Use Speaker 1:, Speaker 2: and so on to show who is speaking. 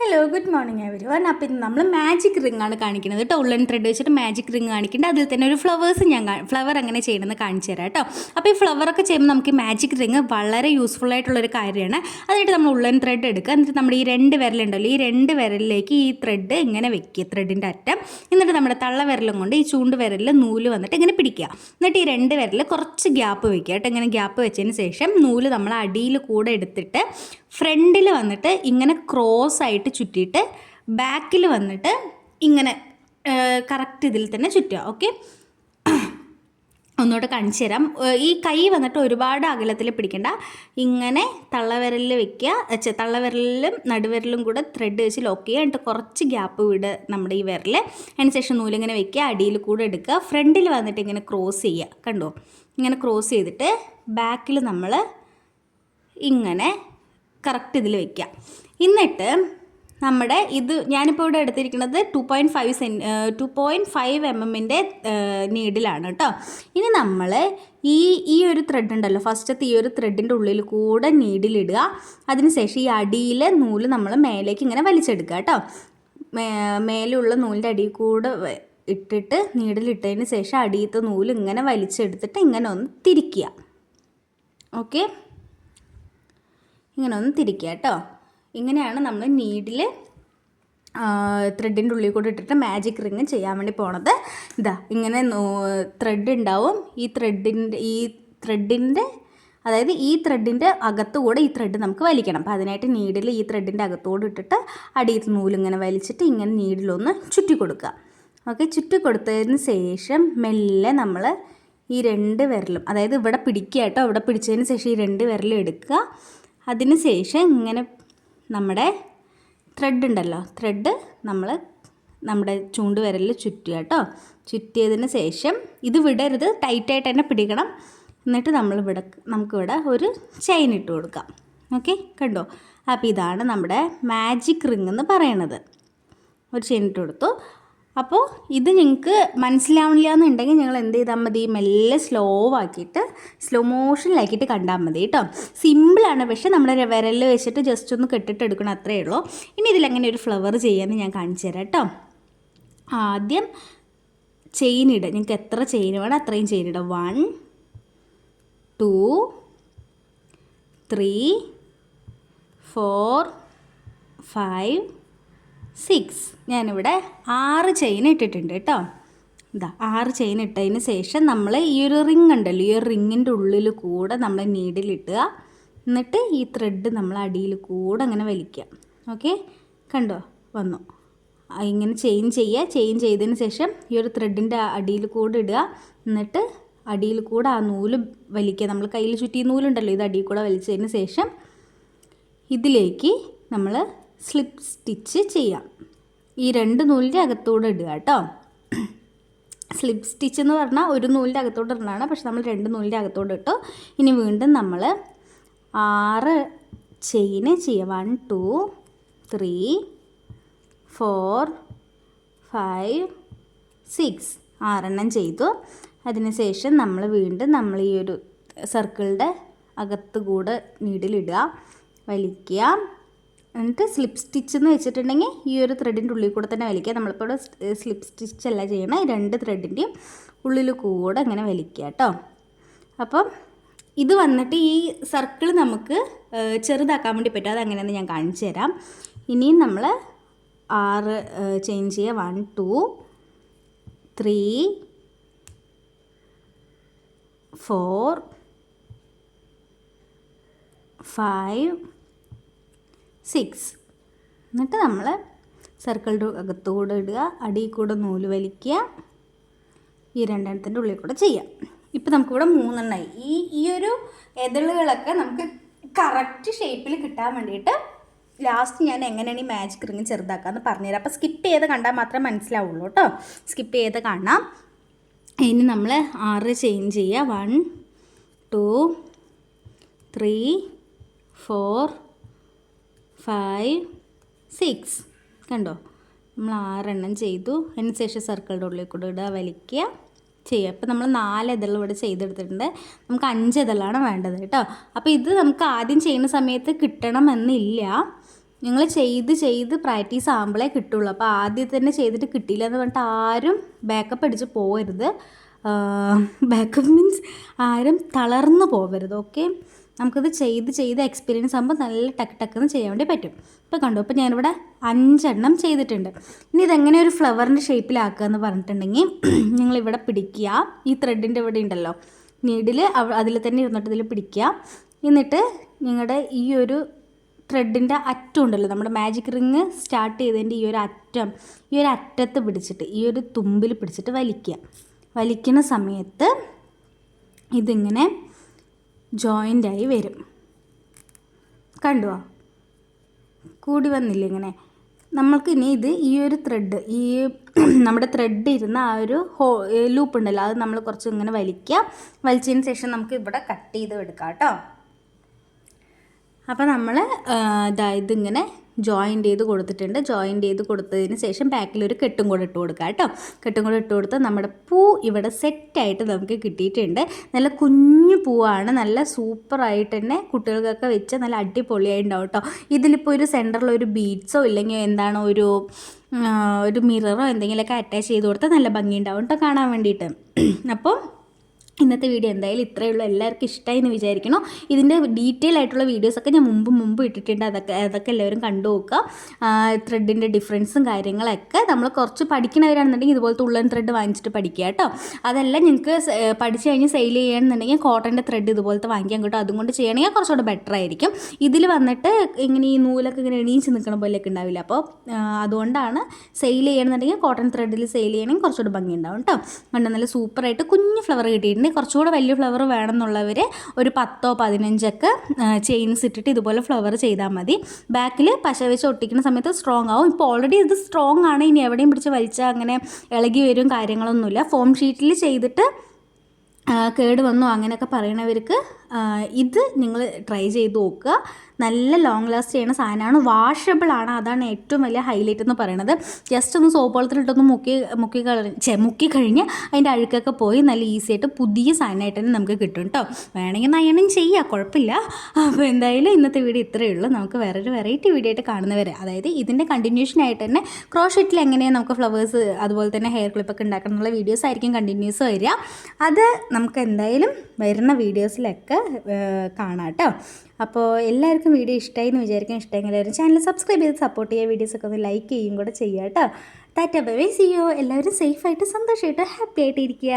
Speaker 1: Hello good morning everyone അപ്പം ഇന്ന് നമ്മൾ മാജിക് റിംഗ് ആണ് കാണിക്കുന്നത് കേട്ടോ ഉള്ളൻ ത്രെഡ് വെച്ചിട്ട് മാജിക് റിംഗ് കാണിക്കുന്നുണ്ട് അതിൽ തന്നെ ഒരു ഫ്ലവേഴ്സ് ഞാൻ ഫ്ലവർ എങ്ങനെ ചെയ്യണമെന്ന് കാണിച്ചു തരാം കേട്ടോ അപ്പോൾ ഈ ഫ്ലവറൊക്കെ ചെയ്യുമ്പോൾ നമുക്ക് മാജിക് റിംഗ് വളരെ യൂസ്ഫുൾ ആയിട്ടുള്ളൊരു കാര്യമാണ്. അതായിട്ട് നമ്മൾ ഉള്ളൻ ത്രെഡ് എടുക്കുക. എന്നിട്ട് നമ്മൾ ഈ രണ്ട് വിരലുണ്ടല്ലോ ഈ രണ്ട് വിരലിലേക്ക് ഈ ത്രെഡ് ഇങ്ങനെ വെക്കുക ത്രെഡിന്റെ അറ്റം. എന്നിട്ട് നമ്മുടെ തള്ള വിരലും കൊണ്ട് ഈ ചൂണ്ട് വിരലിൽ നൂൽ വന്നിട്ട് ഇങ്ങനെ പിടിക്കുക. എന്നിട്ട് ഈ രണ്ട് വിരലിൽ കുറച്ച് ഗ്യാപ്പ് വെക്കുക കേട്ടോ ഇങ്ങനെ ഗ്യാപ്പ് വെച്ചതിന് ശേഷം നൂൽ നമ്മൾ അടിയിൽ കൂടെ എടുത്തിട്ട് ഫ്രണ്ടിൽ വന്നിട്ട് ഇങ്ങനെ ക്രോസ് ആയിട്ട് ചുറ്റിയിട്ട് ബാക്കിൽ വന്നിട്ട് ഇങ്ങനെ കറക്റ്റ് ഇതിൽ തന്നെ ചുറ്റുക ഓക്കെ ഒന്നുകൂടെ കാണിച്ചു തരാം. ഈ കൈ വന്നിട്ട് ഒരുപാട് അകലത്തിൽ പിടിക്കണ്ട. ഇങ്ങനെ തള്ളവിരലിൽ വെക്കുക തള്ളവിരലിലും നടുവിരലും കൂടെ ത്രെഡ് വെച്ച് ലോക്ക് ചെയ്യുക. എന്നിട്ട് കുറച്ച് ഗ്യാപ്പ് വിട് നമ്മുടെ ഈ വിരൽ അതിന് ശേഷം നൂലിങ്ങനെ വെക്കുക അടിയിൽ കൂടെ എടുക്കുക. ഫ്രണ്ടിൽ വന്നിട്ട് ഇങ്ങനെ ക്രോസ് ചെയ്യുക കണ്ടോ? ഇങ്ങനെ ക്രോസ് ചെയ്തിട്ട് ബാക്കിൽ നമ്മൾ ഇങ്ങനെ കറക്റ്റ് ഇതിൽ വെക്കുക. എന്നിട്ട് നമ്മുടെ ഇത് ഞാനിപ്പോൾ ഇവിടെ എടുത്തിരിക്കുന്നത് ടു പോയിന്റ് ഫൈവ് സെൻ ടു പോയിന്റ് ഫൈവ് എം എമ്മിന്റെ നീഡിലാണ് കേട്ടോ ഇനി നമ്മൾ ഈ ഈ ഒരു ത്രെഡ് ഉണ്ടല്ലോ ഫസ്റ്റത്തെ ഈ ഒരു ത്രെഡിന്റെ ഉള്ളിൽ കൂടെ നീഡിലിടുക അതിനുശേഷം ഈ അടിയിലെ നൂൽ നമ്മൾ മേലേക്ക് ഇങ്ങനെ വലിച്ചെടുക്കുക കേട്ടോ മേലുള്ള നൂലിന്റെ അടിയിൽ കൂടെ ഇട്ടിട്ട് നീഡിലിട്ടതിന് ശേഷം അടിയത്തെ നൂൽ ഇങ്ങനെ വലിച്ചെടുത്തിട്ട് ഇങ്ങനെ ഒന്ന് തിരിക്കുക. ഓക്കെ? ഇങ്ങനെ ഒന്ന് തിരിക്കുക കേട്ടോ ഇങ്ങനെയാണ് നമ്മൾ നീഡിൽ ത്രെഡിന്റെ ഉള്ളിൽ കൂടെ ഇട്ടിട്ട് മാജിക് റിങ് ചെയ്യാൻ വേണ്ടി പോണത്. ഇതാ ഇങ്ങനെ ത്രെഡ് ഉണ്ടാവും. ഈ ത്രെഡിന്റെ ഈ ത്രെഡിന്റെ അതായത് ഈ ത്രെഡിന്റെ അകത്തുകൂടെ ഈ ത്രെഡ് നമുക്ക് വലിക്കണം. അപ്പോൾ അതിനായിട്ട് നീഡിൽ ഈ ത്രെഡിന്റെ അകത്തോട് ഇട്ടിട്ട് അടിയിൽ നൂലിങ്ങനെ വലിച്ചിട്ട് ഇങ്ങനെ നീഡിലൊന്ന് ചുറ്റി കൊടുക്കുക. ഓക്കെ ചുറ്റി കൊടുത്തതിന് ശേഷം മെല്ലെ നമ്മൾ ഈ രണ്ട് വിരലും അതായത് ഇവിടെ പിടിക്കുക കേട്ടോ ഇവിടെ പിടിച്ചതിന് ശേഷം ഈ രണ്ട് വിരലും എടുക്കുക. അതിന് ശേഷം ഇങ്ങനെ നമ്മുടെ ത്രെഡ് ഉണ്ടല്ലോ. ത്രെഡ് നമ്മൾ നമ്മുടെ ചൂണ്ട് വരലിൽ ചുറ്റുക കേട്ടോ. ചുറ്റിയതിന് ശേഷം ഇത് വിടരുത്. ടൈറ്റായിട്ട് തന്നെ പിടിക്കണം. എന്നിട്ട് നമ്മൾ ഇവിടെ നമുക്കിവിടെ ഒരു ചെയിൻ ഇട്ട് കൊടുക്കാം. ഓക്കെ കണ്ടോ? അപ്പോൾ ഇതാണ് നമ്മുടെ മാജിക് റിങ് എന്ന് പറയണത് ഒരു ചെയിൻ ഇട്ട് കൊടുത്തു. അപ്പോൾ ഇത് നിങ്ങൾക്ക് മനസ്സിലാവണില്ല എന്നുണ്ടെങ്കിൽ ഞങ്ങൾ എന്ത് ചെയ്താൽ മതി? മെല്ലെ സ്ലോ ആക്കിയിട്ട് സ്ലോ മോഷനിലാക്കിയിട്ട് കണ്ടാൽ മതി കേട്ടോ സിമ്പിളാണ് പക്ഷേ നമ്മുടെ വിരലിൽ വെച്ചിട്ട് ജസ്റ്റ് ഒന്ന് കെട്ടിട്ട് എടുക്കണം അത്രയേ ഉള്ളൂ. ഇനി ഇതിലങ്ങനെ ഒരു ഫ്ലവർ ചെയ്യാമെന്ന് ഞാൻ കാണിച്ചു തരാം കേട്ടോ ആദ്യം ചെയിൻ ഇടുക നിങ്ങൾക്ക് എത്ര ചെയിൻ വേണം അത്രയും ചെയിൻ ഇടുക one two three four five six ഞാനിവിടെ ആറ് ചെയിൻ ഇട്ടിട്ടുണ്ട് കേട്ടോ ഇതാ ആറ് ചെയിൻ ഇട്ടതിന് ശേഷം നമ്മൾ ഈ ഒരു റിങ് ഉണ്ടല്ലോ ഈ ഒരു റിങ്ങിന്റെ ഉള്ളിൽ കൂടെ നമ്മൾ നീഡിലിട്ടുക എന്നിട്ട് ഈ ത്രെഡ് നമ്മൾ അടിയിൽ കൂടെ അങ്ങനെ വലിക്കുക. ഓക്കെ കണ്ടോ? വന്നു. ഇങ്ങനെ ചെയിൻ ചെയ്യുക. ചെയിൻ ചെയ്തതിന് ശേഷം ഈ ഒരു ത്രെഡിന്റെ അടിയിൽ കൂടെ ഇടുക. എന്നിട്ട് അടിയിൽ കൂടെ ആ നൂൽ വലിക്കുക. നമ്മൾ കയ്യിൽ ചുറ്റി നൂലുണ്ടല്ലോ ഇത് അടിയിൽ കൂടെ വലിച്ചതിന് ശേഷം ഇതിലേക്ക് നമ്മൾ സ്ലിപ്പ് സ്റ്റിച്ച് ചെയ്യാം. ഈ രണ്ട് നൂലിന്റെ അകത്തൂടെ ഇടുക കേട്ടോ. സ്ലിപ്പ് സ്റ്റിച്ച് എന്ന് പറഞ്ഞാൽ ഒരു നൂലിന്റെ അകത്തോട്ട് ഇടണതാണ്. പക്ഷെ നമ്മൾ രണ്ട് നൂലിന്റെ അകത്തോട്ട് ഇട്ടു. ഇനി വീണ്ടും നമ്മൾ ആറ് ചെയിന് ചെയ്യുക one two three four five six ആറെണ്ണം ചെയ്തു. അതിനുശേഷം നമ്മൾ വീണ്ടും നമ്മൾ ഈ ഒരു സർക്കിളിന്റെ അകത്ത് കൂടെ നീഡിലിടുക വലിക്കുക. എന്നിട്ട് സ്ലിപ്പ് സ്റ്റിച്ച് എന്ന് വെച്ചിട്ടുണ്ടെങ്കിൽ ഈ ഒരു ത്രെഡിന്റെ ഉള്ളിൽ കൂടെ തന്നെ വലിക്കുക. നമ്മളിപ്പോൾ ഇവിടെ സ്ലിപ്പ് സ്റ്റിച്ച് അല്ല ചെയ്യണം. രണ്ട് ത്രെഡിന്റെയും ഉള്ളിൽ കൂടെ അങ്ങനെ വലിക്കുക കേട്ടോ. അപ്പം ഇത് വന്നിട്ട് ഈ സർക്കിൾ നമുക്ക് ചെറുതാക്കാൻ വേണ്ടി പറ്റും. അതെങ്ങനെയാണെന്ന് ഞാൻ കാണിച്ചു തരാം. ഇനിയും നമ്മൾ ആറ് ചേഞ്ച് ചെയ്യുക. One two three four five six എന്നിട്ട് നമ്മൾ സർക്കിളിന്റെ അകത്തുകൂടെ ഇടുക അടിയിൽ കൂടെ നൂൽ വലിക്കുക ഈ രണ്ടെണ്ണത്തിന്റെ ഉള്ളിൽ കൂടെ ചെയ്യാം. ഇപ്പം നമുക്കിവിടെ മൂന്നെണ്ണമായി ഈ ഈ ഒരു എതിളുകളൊക്കെ നമുക്ക് കറക്റ്റ് ഷേപ്പിൽ കിട്ടാൻ വേണ്ടിയിട്ട് ലാസ്റ്റ് ഞാൻ എങ്ങനെയാണ് ഈ മാജിക് റിങ് ചെറുതാക്കാമെന്ന് പറഞ്ഞുതരാം. അപ്പോൾ സ്കിപ്പ് ചെയ്ത് കണ്ടാൽ മാത്രമേ മനസ്സിലാവുള്ളൂ കേട്ടോ. സ്കിപ്പ് ചെയ്ത് കാണാം. ഇനി നമ്മൾ ആറ് ചെയിൻ ചെയ്യുക. One two three four five six കണ്ടോ? നമ്മൾ ആറെണ്ണം ചെയ്തു. അതിന് ശേഷം സർക്കിളിന്റെ ഉള്ളിൽ കൂടെ ഇടുക വലിക്കുക ചെയ്യുക. അപ്പോൾ നമ്മൾ നാല് ഇതൾ ഇവിടെ ചെയ്തെടുത്തിട്ടുണ്ട്. നമുക്ക് അഞ്ച് ഇതളാണ് വേണ്ടത് കേട്ടോ. അപ്പോൾ ഇത് നമുക്ക് ആദ്യം ചെയ്യുന്ന സമയത്ത് കിട്ടണമെന്നില്ല. നിങ്ങൾ ചെയ്ത് ചെയ്ത് പ്രാക്ടീസ് ആകുമ്പോഴേ കിട്ടുള്ളൂ. അപ്പോൾ ആദ്യം തന്നെ ചെയ്തിട്ട് കിട്ടിയില്ല എന്ന് പറഞ്ഞിട്ട് ആരും ബാക്കപ്പ് അടിച്ച് പോകരുത് ബാക്കപ്പ് മീൻസ് ആരും തളർന്നു പോകരുത് ഓക്കെ നമുക്കത് ചെയ്ത് ചെയ്ത് എക്സ്പീരിയൻസ് ആകുമ്പോൾ നല്ല ടക്ക് ടക്കെന്ന് ചെയ്യാൻ വേണ്ടി പറ്റും. ഇപ്പോൾ കണ്ടു ഇപ്പോൾ ഞാനിവിടെ അഞ്ചെണ്ണം ചെയ്തിട്ടുണ്ട്. ഇനി ഇതെങ്ങനെ ഒരു ഫ്ലവറിന്റെ ഷേപ്പിലാക്കുക എന്ന് പറഞ്ഞിട്ടുണ്ടെങ്കിൽ നിങ്ങളിവിടെ പിടിക്കുക. ഈ ത്രെഡിന്റെ ഇവിടെ ഉണ്ടല്ലോ നീഡിൽ അതിൽ തന്നെ ഇരുന്നിട്ട് ഇതിൽ പിടിക്കുക. എന്നിട്ട് നിങ്ങളുടെ ഈ ഒരു ത്രെഡിന്റെ അറ്റം ഉണ്ടല്ലോ നമ്മുടെ മാജിക് റിങ് സ്റ്റാർട്ട് ചെയ്തതിന്റെ ഈ ഒരു അറ്റം ഈ ഒരു അറ്റത്ത് പിടിച്ചിട്ട് ഈ ഒരു തുമ്പിൽ പിടിച്ചിട്ട് വലിക്കുക. വലിക്കുന്ന സമയത്ത് ഇതിങ്ങനെ ജോയിന്റായി വരും. കണ്ടുവോ? കൂടി വന്നില്ല ഇങ്ങനെ? നമ്മൾക്ക് ഇനി ഇത് ഈ ഒരു ത്രെഡ് ഈ നമ്മുടെ ത്രെഡ് ഇരുന്ന ആ ഒരു ഹോ ലൂപ്പ് ഉണ്ടല്ലോ അത് നമ്മൾ കുറച്ച് ഇങ്ങനെ വലിക്കുക. വലിച്ചതിന് ശേഷം നമുക്ക് ഇവിടെ കട്ട് ചെയ്ത് എടുക്കാം കേട്ടോ. അപ്പോൾ നമ്മൾ ഇതായത് ഇതിങ്ങനെ ജോയിന്റ് ചെയ്ത് കൊടുത്തിട്ടുണ്ട്. ജോയിന്റ് ചെയ്ത് കൊടുത്തതിന് ശേഷം ബാക്കിൽ ഒരു കെട്ടും കൂടെ ഇട്ട് കൊടുക്കുക കേട്ടോ. കെട്ടും കൂടെ ഇട്ട് കൊടുത്ത് നമ്മുടെ പൂ ഇവിടെ സെറ്റായിട്ട് നമുക്ക് കിട്ടിയിട്ടുണ്ട്. നല്ല കുഞ്ഞു പൂവാണ്. നല്ല സൂപ്പറായിട്ട് തന്നെ കുട്ടികൾക്കൊക്കെ വെച്ച് നല്ല അടിപൊളിയായി ഉണ്ടാവും കേട്ടോ. ഇതിലിപ്പോൾ ഒരു സെന്ററിൽ ഒരു ബീഡ്സോ ഇല്ലെങ്കിൽ എന്താണോ ഒരു ഒരു മിററോ എന്തെങ്കിലുമൊക്കെ അറ്റാച്ച് ചെയ്ത് കൊടുത്താൽ നല്ല ഭംഗിയുണ്ടാവും കേട്ടോ കാണാൻ വേണ്ടിയിട്ട്. അപ്പോൾ ഇന്നത്തെ വീഡിയോ എന്തായാലും ഇത്രയേ ഉള്ളൂ. എല്ലാവർക്കും ഇഷ്ടമായി എന്ന് വിചാരിക്കണം ഇതിന്റെ ഡീറ്റെയിൽ ആയിട്ടുള്ള വീഡിയോസൊക്കെ ഞാൻ മുമ്പ് മുമ്പ് ഇട്ടിട്ടുണ്ട്. അതൊക്കെ അതൊക്കെ എല്ലാവരും കണ്ടു നോക്കുക. ത്രെഡിന്റെ ഡിഫറൻസും കാര്യങ്ങളൊക്കെ നമ്മൾ കുറച്ച് പഠിക്കണവരാണെന്നുണ്ടെങ്കിൽ ഇതുപോലത്തെ ഉള്ളൻ ത്രെഡ് വാങ്ങിച്ചിട്ട് പഠിക്കുക കേട്ടോ. അതല്ല നിങ്ങൾക്ക് പഠിച്ചു കഴിഞ്ഞ് സെയിൽ ചെയ്യണമെന്നുണ്ടെങ്കിൽ കോട്ടന്റെ ത്രെഡ് ഇതുപോലത്തെ വാങ്ങിക്കാൻ കിട്ടും അതുകൊണ്ട് ചെയ്യണമെങ്കിൽ കുറച്ചുകൂടെ ബെറ്റർ ആയിരിക്കും. ഇതിൽ വന്നിട്ട് ഇങ്ങനെ ഈ നൂലൊക്കെ ഇങ്ങനെ എണീച്ച് നിൽക്കണ പോലെയൊക്കെ ഉണ്ടാവില്ല? അപ്പോൾ അതുകൊണ്ടാണ് സെയിൽ ചെയ്യണമെന്നുണ്ടെങ്കിൽ കോട്ടൺ ത്രെഡിൽ സെയിൽ ചെയ്യണമെങ്കിൽ കുറച്ചുകൂടെ ഭംഗി ഉണ്ടാവും കേട്ടോ. കണ്ട? നല്ല സൂപ്പറായിട്ട് കുഞ്ഞ് ഫ്ലവർ കിട്ടിയിട്ടുണ്ട്. കുറച്ചുകൂടെ വലിയ ഫ്ലവർ വേണമെന്നുള്ളവർ ഒരു പത്തോ പതിനഞ്ചൊക്കെ ചെയിൻസ് ഇട്ടിട്ട് ഇതുപോലെ ഫ്ലവർ ചെയ്താൽ മതി. ബാക്കിൽ പശ വെച്ച് ഒട്ടിക്കുന്ന സമയത്ത് സ്ട്രോങ് ആവും. ഇപ്പോൾ ഓൾറെഡി ഇത് സ്ട്രോങ് ആണ്. ഇനി എവിടെയും പിടിച്ച് വലിച്ചാൽ അങ്ങനെ ഇളകി വരും കാര്യങ്ങളൊന്നുമില്ല. ഫോം ഷീറ്റിൽ ചെയ്തിട്ട് കേട് വന്നു അങ്ങനെയൊക്കെ പറയണവർക്ക് ഇത് നിങ്ങൾ ട്രൈ ചെയ്ത് നോക്കുക. നല്ല ലോങ് ലാസ്റ്റ് ചെയ്യുന്ന സാധനമാണ്. വാഷബിൾ ആണ്. അതാണ് ഏറ്റവും വലിയ ഹൈലൈറ്റ് എന്ന് പറയുന്നത് ജസ്റ്റ് ഒന്ന് സോപ്പ് വെള്ളത്തിലിട്ടൊന്ന് മുക്കി മുക്കി ചെ മുക്കി കഴിഞ്ഞ് അതിന്റെ അഴുക്കൊക്കെ പോയി നല്ല ഈസി ആയിട്ട് പുതിയ സാധനമായിട്ട് തന്നെ നമുക്ക് കിട്ടും കേട്ടോ വേണമെങ്കിൽ നയണം ചെയ്യുക കുഴപ്പമില്ല. അപ്പോൾ എന്തായാലും ഇന്നത്തെ വീഡിയോ ഇത്രയേ ഉള്ളൂ. നമുക്ക് വേറൊരു വെറൈറ്റി വീഡിയോ ആയിട്ട് കാണുന്നവരെ അതായത് ഇതിന്റെ കണ്ടിന്യൂഷൻ ആയിട്ട് തന്നെ ക്രോഷെറ്റിൽ എങ്ങനെയാണ് നമുക്ക് ഫ്ലവേഴ്സ് അതുപോലെ തന്നെ ഹെയർ ക്ലിപ്പൊക്കെ ഉണ്ടാക്കണം എന്നുള്ള വീഡിയോസ് ആയിരിക്കും കണ്ടിന്യൂസ് വരിക. അത് നമുക്ക് എന്തായാലും വരുന്ന വീഡിയോസിലൊക്കെ കാണാം കേട്ടോ അപ്പോൾ എല്ലാവർക്കും വീഡിയോ ഇഷ്ടമായി എന്ന് വിചാരിക്കാൻ ഇഷ്ടമെങ്കിൽ ഒരു ചാനൽ സബ്സ്ക്രൈബ് ചെയ്ത് സപ്പോർട്ട് ചെയ്യുക. വീഡിയോസൊക്കെ ഒന്ന് ലൈക്ക് ചെയ്യും കൂടെ ചെയ്യുക കേട്ടോ ടാറ്റ ബൈ സി യു എല്ലാവരും സേഫായിട്ട് സന്തോഷമായിട്ട് ഹാപ്പി ആയിട്ട് ഇരിക്കുക.